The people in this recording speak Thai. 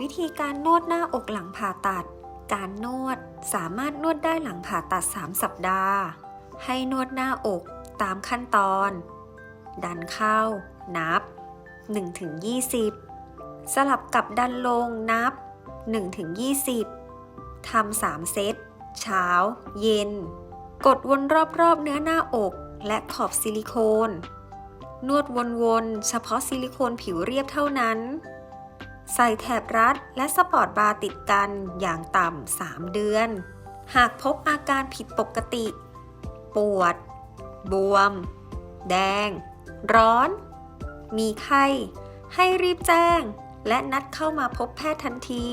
วิธีการนวดหน้าอกหลังผ่าตัด การนวดสามารถนวดได้หลังผ่าตัด 3 สัปดาห์ ให้นวดหน้าอกตามขั้นตอน ดันเข้า นับ 1-20 สลับกับดันลงนับ 1-20ทำ3เซต เช้า เย็น กดวนรอบๆเนื้อหน้าอกและขอบซิลิโคน นวดวนๆ เฉพาะซิลิโคนผิวเรียบเท่านั้น ใส่แถบรัดและสปอร์ตบาร์ติดกันอย่างต่ำ 3 เดือน หากพบอาการผิดปกติ ปวด บวม แดง ร้อน มีไข้ ให้รีบแจ้ง และนัดเข้ามาพบแพทย์ทันที